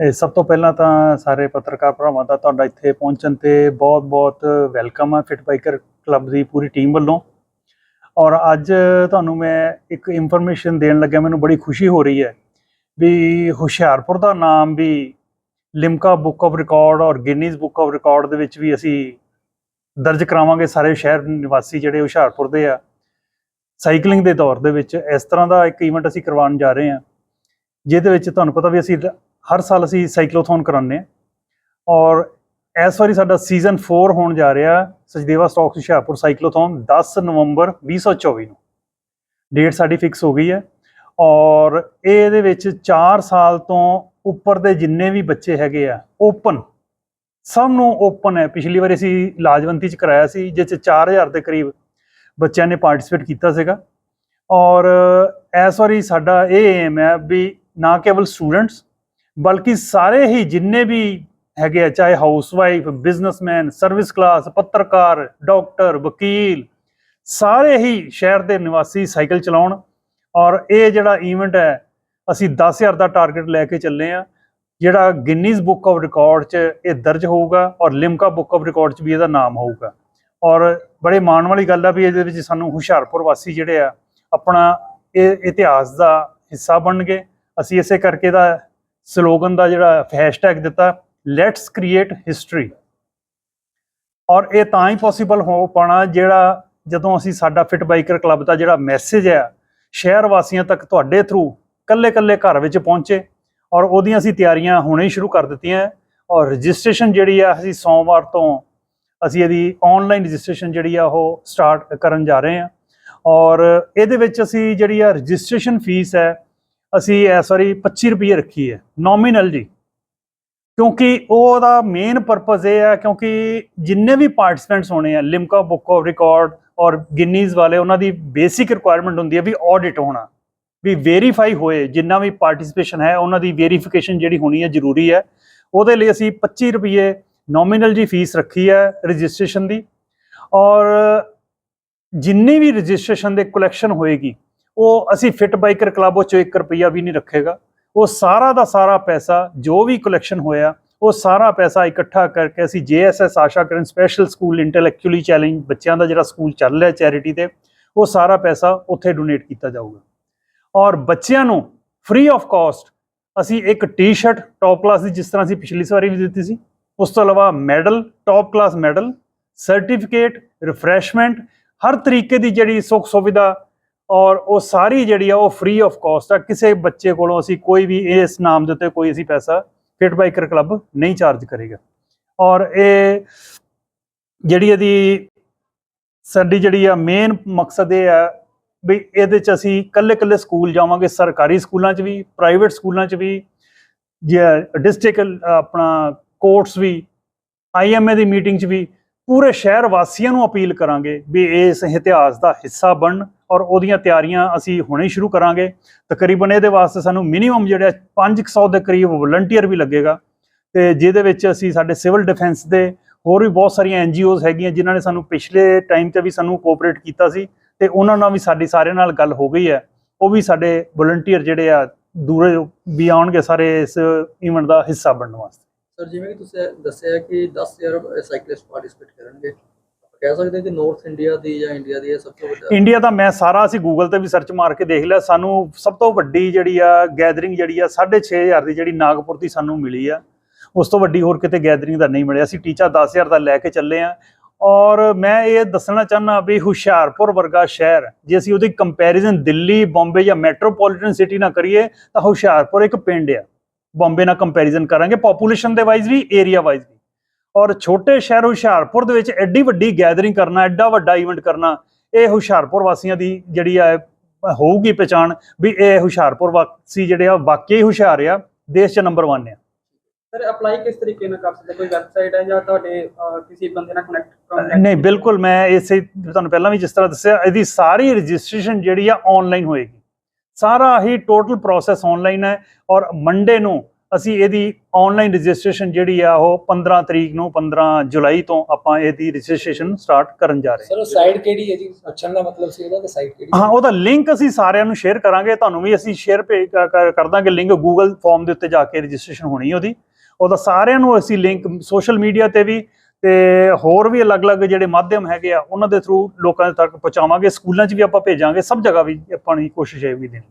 ਇਹ ਸਭ ਤੋਂ ਪਹਿਲਾਂ ਤਾਂ ਸਾਰੇ ਪੱਤਰਕਾਰ ਭਰਾਵਾਂ ਦਾ ਤੁਹਾਡਾ ਇੱਥੇ ਪਹੁੰਚਣ ਤੇ ਬਹੁਤ-ਬਹੁਤ ਵੈਲਕਮ ਆ ਫਿਟ ਬਾਈਕਰ ਕਲੱਬ ਦੀ ਪੂਰੀ ਟੀਮ ਵੱਲੋਂ। ਔਰ ਅੱਜ ਤੁਹਾਨੂੰ ਮੈਂ ਇੱਕ ਇਨਫੋਰਮੇਸ਼ਨ ਦੇਣ ਲੱਗਿਆ, ਮੈਨੂੰ ਬੜੀ ਖੁਸ਼ੀ ਹੋ ਰਹੀ ਹੈ ਵੀ ਹੁਸ਼ਿਆਰਪੁਰ ਦਾ ਨਾਮ ਵੀ ਲਿਮਕਾ ਬੁੱਕ ਆਫ ਰਿਕਾਰਡ ਔਰ ਗਿਨੀਜ਼ ਬੁੱਕ ਆਫ ਰਿਕਾਰਡ ਦੇ ਵਿੱਚ ਵੀ ਅਸੀਂ ਦਰਜ ਕਰਾਵਾਂਗੇ ਸਾਰੇ ਸ਼ਹਿਰ ਨਿਵਾਸੀ ਜਿਹੜੇ ਹੁਸ਼ਿਆਰਪੁਰ ਦੇ ਆ। ਸਾਈਕਲਿੰਗ ਦੇ ਦੌਰ ਦੇ ਵਿੱਚ ਇਸ ਤਰ੍ਹਾਂ ਦਾ ਇੱਕ ਇਵੈਂਟ ਅਸੀਂ ਕਰਵਾਉਣ ਜਾ ਰਹੇ ਹਾਂ, ਜਿਹਦੇ ਵਿੱਚ ਤੁਹਾਨੂੰ ਪਤਾ ਵੀ ਅਸੀਂ ਹਰ ਸਾਲ ਅਸੀਂ ਸਾਈਕਲੋਥੋਨ ਕਰਾਉਂਦੇ ਹਾਂ। ਔਰ ਇਸ ਵਾਰੀ ਸਾਡਾ ਸੀਜ਼ਨ 4 ਹੋਣ ਜਾ ਰਿਹਾ ਸਚਦੇਵਾ ਸਟਾਕ ਹੁਸ਼ਿਆਰਪੁਰ ਸਾਈਕਲੋਥੋਨ 10 ਨਵੰਬਰ 2024 ਨੂੰ। ਡੇਟ ਸਾਡੀ ਫਿਕਸ ਹੋ ਗਈ ਹੈ। ਔਰ ਇਹ ਇਹਦੇ ਵਿੱਚ 4 ਸਾਲ ਤੋਂ ਉੱਪਰ ਦੇ ਜਿੰਨੇ ਵੀ ਬੱਚੇ ਹੈਗੇ ਆ ਓਪਨ ਸਭ ਨੂੰ ਓਪਨ ਹੈ। ਪਿਛਲੀ ਵਾਰੀ ਅਸੀਂ ਲਾਜਵੰਤੀ ਚ ਕਰਾਇਆ ਸੀ ਜਿਸ ਚ 4000 ਦੇ ਕਰੀਬ ਬੱਚਿਆਂ ਨੇ ਪਾਰਟਿਸਿਪੇਟ ਕੀਤਾ ਸੀਗਾ। ਔਰ ਇਸ ਵਾਰੀ ਸਾਡਾ ਇਹ ਏਮ ਹੈ ਵੀ ਨਾ ਕੇਵਲ ਸਟੂਡੈਂਟਸ ਬਲਕਿ ਸਾਰੇ ਹੀ ਜਿੰਨੇ ਵੀ ਹੈਗੇ ਆ, ਚਾਹੇ ਹਾਊਸਵਾਈਫ ਬਿਜ਼ਨਸਮੈਨ ਸਰਵਿਸ ਕਲਾਸ ਪੱਤਰਕਾਰ ਡਾਕਟਰ ਵਕੀਲ, ਸਾਰੇ ਹੀ ਸ਼ਹਿਰ ਦੇ ਨਿਵਾਸੀ ਸਾਈਕਲ ਚਲਾਉਣ। ਔਰ ਇਹ ਜਿਹੜਾ ਈਵੈਂਟ ਹੈ, ਅਸੀਂ 10000 ਦਾ ਟਾਰਗੇਟ ਲੈ ਕੇ ਚੱਲੇ ਆ ਜਿਹੜਾ ਗਿਨੀਜ਼ ਬੁੱਕ ਆਫ ਰਿਕਾਰਡ 'ਚ ਇਹ ਦਰਜ ਹੋਊਗਾ ਔਰ ਲਿਮਕਾ ਬੁੱਕ ਆਫ ਰਿਕਾਰਡ 'ਚ ਵੀ ਇਹਦਾ ਨਾਮ ਹੋਊਗਾ। ਔਰ ਬੜੇ ਮਾਣ ਵਾਲੀ ਗੱਲ ਆ ਵੀ ਇਹਦੇ ਵਿੱਚ ਸਾਨੂੰ ਹੁਸ਼ਿਆਰਪੁਰ ਵਾਸੀ ਜਿਹੜੇ ਆ, ਆਪਣਾ ਇਹ ਇਤਿਹਾਸ ਦਾ ਹਿੱਸਾ ਬਣਨਗੇ ਅਸੀਂ ਇਸੇ ਕਰਕੇ ਦਾ ਸਲੋਗਨ ਦਾ ਜਿਹੜਾ ਹੈਸ਼ਟੈਗ ਦਿੱਤਾ ਲੈਟਸ ਕ੍ਰੀਏਟ ਹਿਸਟਰੀ ਔਰ ਇਹ ਤਾਂ ਹੀ ਪੋਸੀਬਲ ਹੋ ਪਾਣਾ ਜਿਹੜਾ ਜਦੋਂ ਅਸੀਂ ਸਾਡਾ ਫਿਟ ਬਾਈਕਰ ਕਲੱਬ ਦਾ ਜਿਹੜਾ ਮੈਸੇਜ ਹੈ ਸ਼ਹਿਰ ਵਾਸੀਆਂ ਤੱਕ ਤੁਹਾਡੇ ਥਰੂ ਕੱਲੇ-ਕੱਲੇ ਘਰ ਵਿੱਚ ਪਹੁੰਚੇ ਔਰ ਉਹਦੀਆਂ ਅਸੀਂ ਤਿਆਰੀਆਂ ਹੁਣੇ ਹੀ ਸ਼ੁਰੂ ਕਰ ਦਿੱਤੀਆਂ। ਔਰ ਰਜਿਸਟ੍ਰੇਸ਼ਨ ਜਿਹੜੀ ਆ, ਅਸੀਂ ਸੋਮਵਾਰ ਤੋਂ ਅਸੀਂ ਇਹਦੀ ਆਨਲਾਈਨ ਰਜਿਸਟ੍ਰੇਸ਼ਨ ਜਿਹੜੀ ਆ, ਉਹ ਸਟਾਰਟ ਕਰਨ ਜਾ ਰਹੇ ਹਾਂ। ਔਰ ਇਹਦੇ ਵਿੱਚ ਅਸੀਂ ਜਿਹੜੀ ਆ ਰਜਿਸਟ੍ਰੇਸ਼ਨ ਫੀਸ ਹੈ ਅਸੀਂ ਇਸ ਵਾਰੀ 25 ਰੁਪਏ ਰੱਖੀ ਹੈ ਨੋਮੀਨਲ ਜੀ। ਕਿਉਂਕਿ ਉਹਦਾ ਮੇਨ ਪਰਪਸ ਇਹ ਹੈ, ਕਿਉਂਕਿ ਜਿੰਨੇ ਵੀ ਪਾਰਟਿਸਪੈਂਟਸ ਹੋਣੇ ਆ ਲਿਮਕਾ ਬੁੱਕ ਆਫ ਰਿਕਾਰਡ ਔਰ ਗਿਨੀਜ਼ ਵਾਲੇ, ਉਹਨਾਂ ਦੀ ਬੇਸਿਕ ਰਿਕੁਆਇਰਮੈਂਟ ਹੁੰਦੀ ਹੈ ਵੀ ਆਡਿਟ ਹੋਣਾ, ਵੀ ਵੈਰੀਫਾਈ ਹੋਏ, ਜਿੰਨਾ ਵੀ ਪਾਰਟਿਸਿਪੇਸ਼ਨ ਹੈ, ਉਹਨਾਂ ਦੀ ਵੈਰੀਫਿਕੇਸ਼ਨ ਜਿਹੜੀ ਹੋਣੀ ਹੈ ਜ਼ਰੂਰੀ ਹੈ। ਉਹਦੇ ਲਈ ਅਸੀਂ 25 ਰੁਪਏ ਨੋਮੀਨਲ ਜੀ ਫੀਸ ਰੱਖੀ ਹੈ ਰਜਿਸਟ੍ਰੇਸ਼ਨ ਦੀ। ਔਰ ਜਿੰਨੀ ਵੀ ਰਜਿਸਟ੍ਰੇਸ਼ਨ ਦੇ ਕਲੈਕਸ਼ਨ ਹੋਏਗੀ ਉਹ ਅਸੀਂ ਫਿਟ ਬਾਈਕਰ ਕਲੱਬ ਵਿੱਚੋਂ 'ਚੋਂ 1 ਰੁਪਿਆ ਵੀ ਨਹੀਂ ਰੱਖੇਗਾ। ਉਹ ਸਾਰਾ ਦਾ ਸਾਰਾ ਪੈਸਾ, ਜੋ ਵੀ ਕਲੈਕਸ਼ਨ ਹੋਇਆ, ਉਹ ਸਾਰਾ ਪੈਸਾ ਇਕੱਠਾ ਕਰਕੇ ਅਸੀਂ ਜੇਐਸਐਸ ਆਸ਼ਾ ਕਰਨ ਸਪੈਸ਼ਲ ਸਕੂਲ ਇੰਟੈਲੈਕਚੁਅਲੀ ਚੈਲੰਜ ਬੱਚਿਆਂ ਦਾ ਜਿਹੜਾ ਸਕੂਲ ਚੱਲ ਰਿਹਾ ਚੈਰਿਟੀ ਤੇ, ਉਹ ਸਾਰਾ ਪੈਸਾ ਉੱਥੇ ਡੋਨੇਟ ਕੀਤਾ ਜਾਊਗਾ। ਔਰ ਬੱਚਿਆਂ ਨੂੰ ਫ੍ਰੀ ਆਫ ਕਾਸਟ ਅਸੀਂ ਇੱਕ ਟੀ-ਸ਼ਰਟ ਟੌਪ ਕਲਾਸ ਦੀ ਜਿਸ ਤਰ੍ਹਾਂ ਅਸੀਂ ਪਿਛਲੀ ਵਾਰੀ ਵੀ ਦਿੱਤੀ ਸੀ, ਉਸ ਤੋਂ ਇਲਾਵਾ medal top class medal certificate refreshment ਹਰ ਤਰੀਕੇ ਦੀ ਜਿਹੜੀ ਸੁੱਖ ਸੁਵਿਧਾ ਔਰ ਉਹ ਸਾਰੀ ਜਿਹੜੀ ਆ, ਉਹ ਫ੍ਰੀ ਆਫ ਕਾਸਟ ਆ। ਕਿਸੇ ਬੱਚੇ ਕੋਲੋਂ ਅਸੀਂ ਕੋਈ ਵੀ ਇਸ ਨਾਮ ਦੇ ਉੱਤੇ ਕੋਈ ਅਸੀਂ ਪੈਸਾ ਫਿਟ ਬਾਈਕਰ ਕਲੱਬ ਨਹੀਂ ਚਾਰਜ ਕਰੇਗਾ। ਔਰ ਇਹ ਜਿਹੜੀ ਇਹਦੀ ਸਾਡੀ ਜਿਹੜੀ ਆ ਮੇਨ ਮਕਸਦ ਇਹ ਆ ਵੀ ਇਹਦੇ ਚ ਅਸੀਂ ਕੱਲੇ ਕੱਲੇ ਸਕੂਲ ਜਾਵਾਂਗੇ, ਸਰਕਾਰੀ ਸਕੂਲਾਂ ਚ ਵੀ ਪ੍ਰਾਈਵੇਟ ਸਕੂਲਾਂ ਚ ਵੀ ਡਿਸਟ੍ਰਿਕਟ ਆਪਣਾ ਕੋਰਟਸ ਵੀ ਆਈਐਮਏ ਦੀ ਮੀਟਿੰਗ ਚ ਵੀ। ਪੂਰੇ ਸ਼ਹਿਰ ਵਾਸੀਆਂ ਨੂੰ ਅਪੀਲ ਕਰਾਂਗੇ ਵੀ ਇਸ ਇਤਿਹਾਸ ਦਾ ਹਿੱਸਾ ਬਣਨ ਔਰ ਉਹਦੀਆਂ ਤਿਆਰੀਆਂ ਅਸੀਂ ਹੁਣੇ ਸ਼ੁਰੂ ਕਰਾਂਗੇ। ਤਕਰੀਬਨ ਇਹਦੇ ਵਾਸਤੇ ਸਾਨੂੰ ਮਿਨੀਮਮ ਜਿਹੜਾ 500 ਦੇ ਕਰੀਬ ਵਲੰਟੀਅਰ ਵੀ ਲੱਗੇਗਾ। ਤੇ ਜਿਹਦੇ ਵਿੱਚ ਅਸੀਂ ਸਾਡੇ ਸਿਵਲ ਡਿਫੈਂਸ ਦੇ ਹੋਰ ਵੀ ਬਹੁਤ ਸਾਰੀਆਂ ਐਨਜੀਓਜ਼ ਹੈਗੀਆਂ ਜਿਨ੍ਹਾਂ ਨੇ ਸਾਨੂੰ ਪਿਛਲੇ ਟਾਈਮ ਤੇ ਵੀ ਸਾਨੂੰ ਕੋਆਪਰੇਟ ਕੀਤਾ ਸੀ ਤੇ ਉਹਨਾਂ ਨਾਲ ਵੀ ਸਾਡੀ ਸਾਰਿਆਂ ਨਾਲ ਗੱਲ ਹੋ ਗਈ ਹੈ। ਉਹ ਵੀ ਸਾਡੇ ਵਲੰਟੀਅਰ ਜਿਹੜੇ ਆ ਦੂਰੇ ਵੀ ਆਉਣਗੇ ਸਾਰੇ ਇਸ ਇਵੈਂਟ ਦਾ ਹਿੱਸਾ ਬਣਨ ਵਾਸਤੇ। ਸਰ, ਜਿਵੇਂ ਕਿ ਤੁਸੀਂ ਦੱਸਿਆ ਕਿ 10000 ਸਾਈਕਲਿਸਟ ਪਾਰਟਿਸਿਪੇਟ ਕਰਨਗੇ ਕਹਿ ਸਕਦੇ ਕਿ ਨਾਰਥ ਇੰਡੀਆ ਦੀ ਜਾਂ ਇੰਡੀਆ ਦੀ ਇਹ ਸਭ ਤੋਂ ਵੱਡਾ ਇੰਡੀਆ ਦਾ ਮੈਂ ਸਾਰਾ ਅਸੀਂ ਗੂਗਲ ਤੇ ਵੀ ਸਰਚ ਮਾਰ ਕੇ ਦੇਖ ਲਿਆ, ਸਾਨੂੰ ਸਭ ਤੋਂ ਵੱਡੀ ਜਿਹੜੀ ਆ ਗੈਦਰਿੰਗ ਜਿਹੜੀ ਆ 6500 ਦੀ ਜਿਹੜੀ ਨਾਗਪੁਰ ਦੀ ਸਾਨੂੰ ਮਿਲੀ ਆ। ਉਸ ਤੋਂ ਵੱਡੀ ਹੋਰ ਕਿਤੇ ਗੈਦਰਿੰਗ ਦਾ ਨਹੀਂ ਮਿਲਿਆ, ਅਸੀਂ ਟੀਚਾ 10000 ਦਾ ਲੈ ਕੇ ਚੱਲੇ ਆ। ਔਰ ਮੈਂ ਇਹ ਦੱਸਣਾ ਚਾਹਨਾ ਵੀ ਹੁਸ਼ਿਆਰਪੁਰ ਵਰਗਾ ਸ਼ਹਿਰ, ਜੇ ਅਸੀਂ ਉਹਦੀ ਕੰਪੈਰੀਜ਼ਨ ਦਿੱਲੀ, ਬੰਬੇ ਜਾਂ ਮੈਟਰੋਪੋਲੀਟਨ ਸਿਟੀ ਨਾਲ ਕਰੀਏ, ਤਾਂ ਹੁਸ਼ਿਆਰਪੁਰ ਇੱਕ ਪਿੰਡ ਆ। ਬੰਬੇ ਨਾਲ ਕੰਪੈਰੀਜ਼ਨ ਕਰਾਂਗੇ ਪੋਪੂਲੇਸ਼ਨ ਦੇ ਵਾਈਜ਼ ਵੀ ਏਰੀਆ ਵਾਈਜ਼ ਵੀ। ਔਰ ਛੋਟੇ ਸ਼ਹਿਰ ਹੁਸ਼ਿਆਰਪੁਰ ਦੇ ਵਿੱਚ ਐਡੀ ਵੱਡੀ ਗੈਦਰਿੰਗ ਕਰਨਾ ਐਡਾ ਵੱਡਾ ਇਵੈਂਟ ਕਰਨਾ ਇਹ ਹੁਸ਼ਿਆਰਪੁਰ ਵਾਸੀਆਂ ਦੀ ਜਿਹੜੀ ਆ ਹੋਊਗੀ ਪਛਾਣ ਵੀ ਇਹ ਹੁਸ਼ਿਆਰਪੁਰ ਵਾਸੀ ਜਿਹੜੇ ਆ ਵਾਕਈ ਹੁਸ਼ਿਆਰ ਆ ਦੇਸ਼ 'ਚ ਨੰਬਰ 1 ਆ। ਸਰ ਅਪਲਾਈ ਕਿਸ ਤਰੀਕੇ ਨਾਲ ਕਰ ਸਕਦੇ? ਕੋਈ ਵੈਬਸਾਈਟ ਹੈ ਜਾਂ ਤੁਹਾਡੇ ਕਿਸੇ ਬੰਦੇ ਨਾਲ ਕਨੈਕਟ ਨਹੀਂ ਬਿਲਕੁਲ ਮੈਂ ਇਸੇ ਤੁਹਾਨੂੰ ਪਹਿਲਾਂ ਵੀ ਜਿਸ ਤਰ੍ਹਾਂ ਦੱਸਿਆ ਇਹਦੀ ਸਾਰੀ ਰਜਿਸਟ੍ਰੇਸ਼ਨ ਜਿਹੜੀ ਆ ਆਨਲਾਈਨ ਹੋਏਗੀ। ਸਾਰਾ ਹੀ ਟੋਟਲ ਪ੍ਰੋਸੈਸ ਆਨਲਾਈਨ ਹੈ ਔਰ ਮੰਡੇ ਨੂੰ ਅਸੀਂ ਇਹਦੀ ਆਨਲਾਈਨ ਰਜਿਸਟ੍ਰੇਸ਼ਨ ਜਿਹੜੀ ਆ ਉਹ 15 ਤਰੀਕ ਨੂੰ 15 ਜੁਲਾਈ ਤੋਂ ਆਪਾਂ ਇਹਦੀ ਰਜਿਸਟ੍ਰੇਸ਼ਨ ਸਟਾਰਟ ਕਰਨ ਜਾ ਰਹੇ ਹਾਂ। ਸਰ ਉਹ ਸਾਈਡ ਕਿਹੜੀ ਹੈ ਜੀ? ਪੁੱਛਣ ਦਾ ਮਤਲਬ ਸੀ ਇਹਦਾ ਕਿ ਸਾਈਡ ਕਿਹੜੀ ਹਾਂ? ਉਹਦਾ ਲਿੰਕ ਅਸੀਂ ਸਾਰਿਆਂ ਨੂੰ ਸ਼ੇਅਰ ਕਰਾਂਗੇ ਤੁਹਾਨੂੰ ਵੀ ਅਸੀਂ ਸ਼ੇਅਰ ਕਰ ਦਾਂਗੇ ਲਿੰਕ ਗੂਗਲ ਫਾਰਮ ਦੇ ਉੱਤੇ ਜਾ ਕੇ ਰਜਿਸਟ੍ਰੇਸ਼ਨ ਹੋਣੀ ਉਹਦੀ। ਉਹਦਾ ਸਾਰਿਆਂ ਨੂੰ ਅਸੀਂ ਲਿੰਕ ਸੋਸ਼ਲ ਮੀਡੀਆ ਤੇ ਵੀ ਤੇ ਹੋਰ ਵੀ ਅਲੱਗ-ਅਲੱਗ ਜਿਹੜੇ ਮਾਧਿਅਮ ਹੈਗੇ ਆ, ਉਹਨਾਂ ਦੇ ਥਰੂ ਲੋਕਾਂ ਤੱਕ ਪਹੁੰਚਾਵਾਂਗੇ, ਸਕੂਲਾਂ 'ਚ ਵੀ ਆਪਾਂ ਭੇਜਾਂਗੇ, ਸਭ ਜਗ੍ਹਾ ਵੀ ਆਪਾਂ ਦੀ ਕੋਸ਼ਿਸ਼ ਇਹ ਵੀ ਦੇਣੀ।